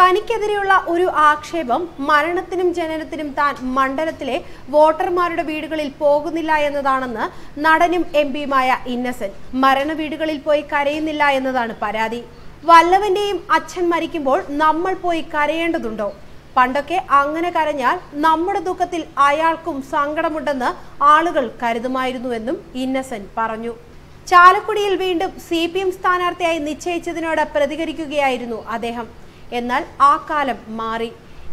തനിക്കെതിരെയുള്ള ഒരു ആക്ഷേപം മരണത്തിനും ജനനത്തിനും താൻ മണ്ഡലത്തിലെ വോട്ടർമാരുടെ വീടുകളിൽ പോകുന്നില്ല എന്നതാണെന്ന് നടനും എം പിയുമായ ഇന്നസെന്റ്. മരണ വീടുകളിൽ പോയി കരയുന്നില്ല എന്നതാണ് പരാതി. വല്ലവന്റെയും അച്ഛൻ മരിക്കുമ്പോൾ നമ്മൾ പോയി കരയേണ്ടതുണ്ടോ? പണ്ടൊക്കെ അങ്ങനെ കരഞ്ഞാൽ നമ്മുടെ ദുഃഖത്തിൽ അയാൾക്കും സങ്കടമുണ്ടെന്ന് ആളുകൾ കരുതുമായിരുന്നുവെന്നും ഇന്നസെന്റ് പറഞ്ഞു. ചാലക്കുടിയിൽ വീണ്ടും സി പി എം സ്ഥാനാർത്ഥിയായി നിശ്ചയിച്ചതിനോട് പ്രതികരിക്കുകയായിരുന്നു അദ്ദേഹം. എന്നാൽ ആ കാലം മാറി.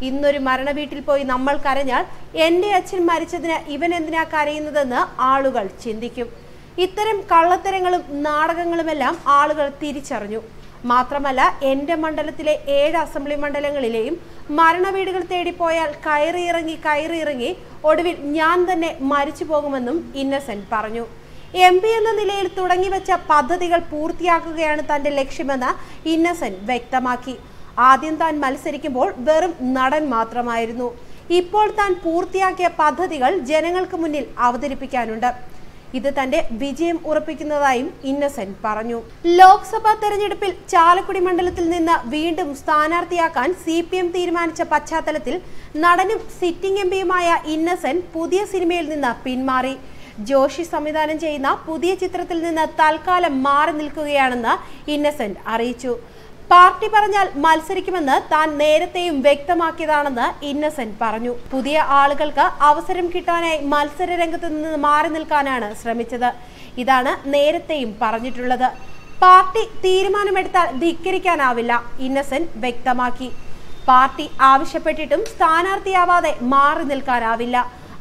ഇന്നൊരു മരണ വീട്ടിൽ പോയി നമ്മൾ കരഞ്ഞാൽ എന്റെ അച്ഛൻ മരിച്ചതിന് ഇവൻ എന്തിനാ കരയുന്നതെന്ന് ആളുകൾ ചിന്തിക്കും. ഇത്തരം കള്ളത്തരങ്ങളും നാടകങ്ങളുമെല്ലാം ആളുകൾ തിരിച്ചറിഞ്ഞു. മാത്രമല്ല എന്റെ മണ്ഡലത്തിലെ ഏഴ് അസംബ്ലി മണ്ഡലങ്ങളിലെയും മരണവീടുകൾ തേടിപ്പോയാൽ കയറിയിറങ്ങി കയറിയിറങ്ങി ഒടുവിൽ ഞാൻ തന്നെ മരിച്ചു പോകുമെന്നും ഇന്നസെന്റ് പറഞ്ഞു. എം പി എന്ന നിലയിൽ തുടങ്ങിവെച്ച പദ്ധതികൾ പൂർത്തിയാക്കുകയാണ് തന്റെ ലക്ഷ്യമെന്ന് ഇന്നസെന്റ് വ്യക്തമാക്കി. ആദ്യം താൻ മത്സരിക്കുമ്പോൾ വെറും നടൻ മാത്രമായിരുന്നു. ഇപ്പോൾ താൻ പൂർത്തിയാക്കിയ പദ്ധതികൾ ജനങ്ങൾക്ക് മുന്നിൽ അവതരിപ്പിക്കാനുണ്ട്. ഇത് തന്റെ വിജയം ഉറപ്പിക്കുന്നതായും ഇന്നസെന്റ് പറഞ്ഞു. ലോക്സഭാ തെരഞ്ഞെടുപ്പിൽ ചാലക്കുടി മണ്ഡലത്തിൽ നിന്ന് വീണ്ടും സ്ഥാനാർത്ഥിയാക്കാൻ സി പി എം തീരുമാനിച്ച പശ്ചാത്തലത്തിൽ നടനും സിറ്റിംഗ് എം പിയുമായ ഇന്നസെന്റ് പുതിയ സിനിമയിൽ നിന്ന് പിന്മാറി. ജോഷി സംവിധാനം ചെയ്യുന്ന പുതിയ ചിത്രത്തിൽ നിന്ന് തൽക്കാലം മാറി നിൽക്കുകയാണെന്ന് ഇന്നസെന്റ് അറിയിച്ചു. പാർട്ടി പറഞ്ഞാൽ മത്സരിക്കുമെന്ന് താൻ നേരത്തെയും വ്യക്തമാക്കിയതാണെന്ന് ഇന്നസെന്റ് പറഞ്ഞു. പുതിയ ആളുകൾക്ക് അവസരം കിട്ടാനായി മത്സര രംഗത്ത് നിന്ന് മാറി നിൽക്കാനാണ് ശ്രമിച്ചത്. ഇതാണ് നേരത്തെയും പറഞ്ഞിട്ടുള്ളത്. പാർട്ടി തീരുമാനമെടുത്താൽ ധിക്കരിക്കാനാവില്ല ഇന്നസെന്റ് വ്യക്തമാക്കി. പാർട്ടി ആവശ്യപ്പെട്ടിട്ടും സ്ഥാനാർത്ഥിയാവാതെ മാറി നിൽക്കാനാവില്ല.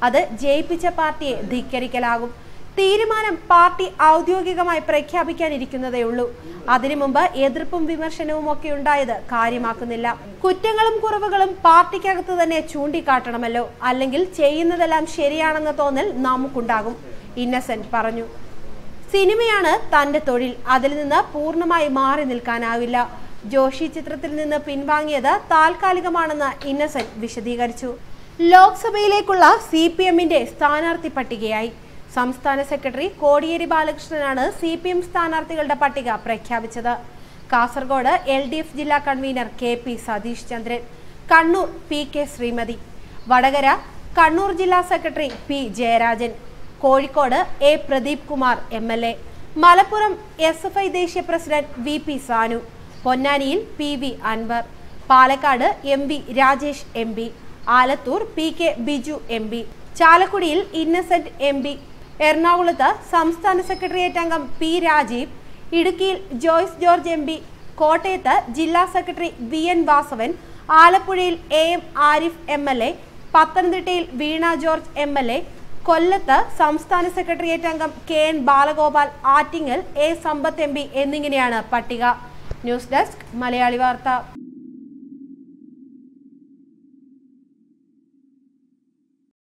അത് ജയിപ്പിച്ച പാർട്ടിയെ ധിക്കരിക്കലാകും. തീരുമാനം പാർട്ടി ഔദ്യോഗികമായി പ്രഖ്യാപിക്കാനിരിക്കുന്നതേ ഉള്ളൂ അതിനു മുമ്പ് എതിർപ്പും വിമർശനവും ഒക്കെ ഉണ്ടായത് കാര്യമാക്കുന്നില്ല. കുറ്റങ്ങളും കുറവുകളും പാർട്ടിക്കകത്ത് തന്നെ ചൂണ്ടിക്കാട്ടണമല്ലോ. അല്ലെങ്കിൽ ചെയ്യുന്നതെല്ലാം ശരിയാണെന്ന തോന്നൽ നമുക്കുണ്ടാകും. ഇന്നസെന്റ് പറഞ്ഞു. സിനിമയാണ് തന്റെ തൊഴിൽ. അതിൽ നിന്ന് പൂർണമായി മാറി നിൽക്കാനാവില്ല. ജോഷി ചിത്രത്തിൽ നിന്ന് പിൻവാങ്ങിയത് താൽക്കാലികമാണെന്ന് ഇന്നസെന്റ് വിശദീകരിച്ചു. ലോക്സഭയിലേക്കുള്ള സി പി എമ്മിന്റെ സ്ഥാനാർത്ഥി പട്ടികയായി. സംസ്ഥാന സെക്രട്ടറി കോടിയേരി ബാലകൃഷ്ണനാണ് സി പി എം സ്ഥാനാർത്ഥികളുടെ പട്ടിക പ്രഖ്യാപിച്ചത്. കാസർഗോഡ് എൽ ഡി എഫ് ജില്ലാ convener K P Satheesh Chandran Kannur P K Sreemathi Vadakara Kannur ജില്ലാ secretary P Jayarajan Kozhikode A Pradeep Kumar M L A Malappuram S F I ദേശീയ president V P Sanu പൊന്നാനിയിൽ P V Anvar Palakkad M V Rajesh M P Alathur P K Biju M P ചാലക്കുടിയിൽ Innocent M P എറണാകുളത്ത് സംസ്ഥാന secretariat അംഗം P Rajeev ഇടുക്കിയിൽ Joyce George M കോട്ടയത്ത് ജില്ലാ secretary V N Vasavan ആലപ്പുഴയിൽ A M Arif M L A പത്തനംതിട്ടയിൽ Veena George M L A കൊല്ലത്ത് സംസ്ഥാന സെക്രട്ടേറിയറ്റ് അംഗം K N Balagopal Attingal A Sampath M എന്നിങ്ങനെയാണ് പട്ടിക. ന്യൂസ് ഡെസ്ക് മലയാളി വാർത്ത.